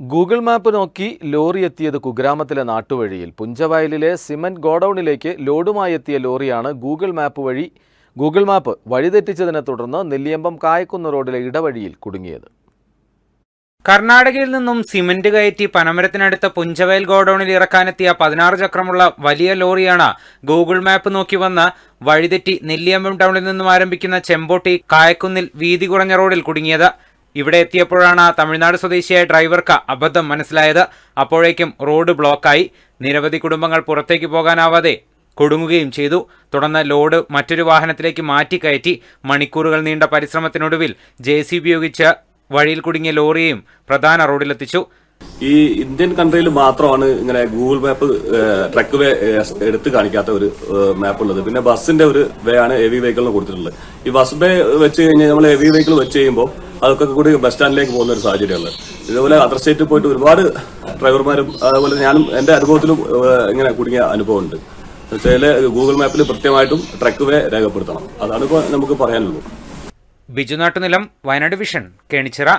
Google map നോക്കി lorry എത്തിയത് കുഗ്രാമത്തിലെ നാട്ടുവഴിയിൽ. പുഞ്ചവയലിലെ cement ഗോഡൌണിലേക്ക് ലോഡുമായി എത്തിയ ലോറിയാണ് ഗൂഗിൾ മാപ്പ് വഴി ഗൂഗിൾ മാപ്പ് വഴിതെറ്റിച്ചതിനെ തുടർന്ന് നെല്ലിയമ്പം കായക്കുന്ന് റോഡിലെ ഇടവഴിയിൽ കുടുങ്ങിയത്. കർണാടകയിൽ നിന്നും സിമന്റ് കയറ്റി പനമരത്തിനടുത്ത പുഞ്ചവയൽ ഗോഡൌണിൽ ഇറക്കാനെത്തിയ പതിനാറ് ചക്രമുള്ള വലിയ ലോറിയാണ് ഗൂഗിൾ മാപ്പ് നോക്കി വന്ന് വഴിതെറ്റി നെല്ലിയമ്പം ടൗണിൽ നിന്നും ആരംഭിക്കുന്ന ചെമ്പോട്ടി കായക്കുന്നിൽ വീതി കുറഞ്ഞ റോഡിൽ കുടുങ്ങിയത്. ഇവിടെ എത്തിയപ്പോഴാണ് തമിഴ്നാട് സ്വദേശിയായ ഡ്രൈവർക്ക് അബദ്ധം മനസ്സിലായത്. അപ്പോഴേക്കും റോഡ് ബ്ലോക്കായി. നിരവധി കുടുംബങ്ങൾ പുറത്തേക്ക് പോകാനാവാതെ കുടുങ്ങുകയും ചെയ്തു. തുടർന്ന് ലോഡ് മറ്റൊരു വാഹനത്തിലേക്ക് മാറ്റി കയറ്റി മണിക്കൂറുകൾ നീണ്ട പരിശ്രമത്തിനൊടുവിൽ ജെ സി ഉപയോഗിച്ച് വഴിയിൽ കുടുങ്ങിയ ലോറിയെയും പ്രധാന റോഡിലെത്തിച്ചു. ഈ ഇന്ത്യൻ കൺട്രിയിൽ മാത്രമാണ് ഇങ്ങനെ ഗൂഗിൾ മാപ്പ് ട്രക്ക് വേ എടുത്ത് കാണിക്കാത്ത ഒരു മാപ്പ് ഉള്ളത് പിന്നെ ബസ്സിന്റെ ഒരു വേ ആണ് ഹെവി വെഹിക്കിളിന് കൊടുത്തിട്ടുള്ളത്. ഈ ബസ് വേ വെച്ച് കഴിഞ്ഞാൽ നമ്മൾ ഹെവി വെഹിക്കിൾ വെച്ച് കഴിയുമ്പോൾ അതൊക്കെ കൂടി ബസ് സ്റ്റാൻഡിലേക്ക് പോകുന്ന ഒരു സാഹചര്യമാണ്. ഇതുപോലെ അതർ സ്റ്റേറ്റിൽ പോയിട്ട് ഒരുപാട് ഡ്രൈവർമാരും അതുപോലെ ഞാനും എന്റെ അനുഭവത്തിലും ഇങ്ങനെ കുടുങ്ങിയ അനുഭവമുണ്ട്. എന്നുവെച്ചാൽ ഗൂഗിൾ മാപ്പിൽ കൃത്യമായിട്ടും ട്രക്ക് വേ രേഖപ്പെടുത്തണം. അതാണ് ഇപ്പോൾ നമുക്ക് പറയാനുള്ളൂ ബിജു നാട്ടുനിലം വയനാട് വിഷൻ കേണിച്ചിറ.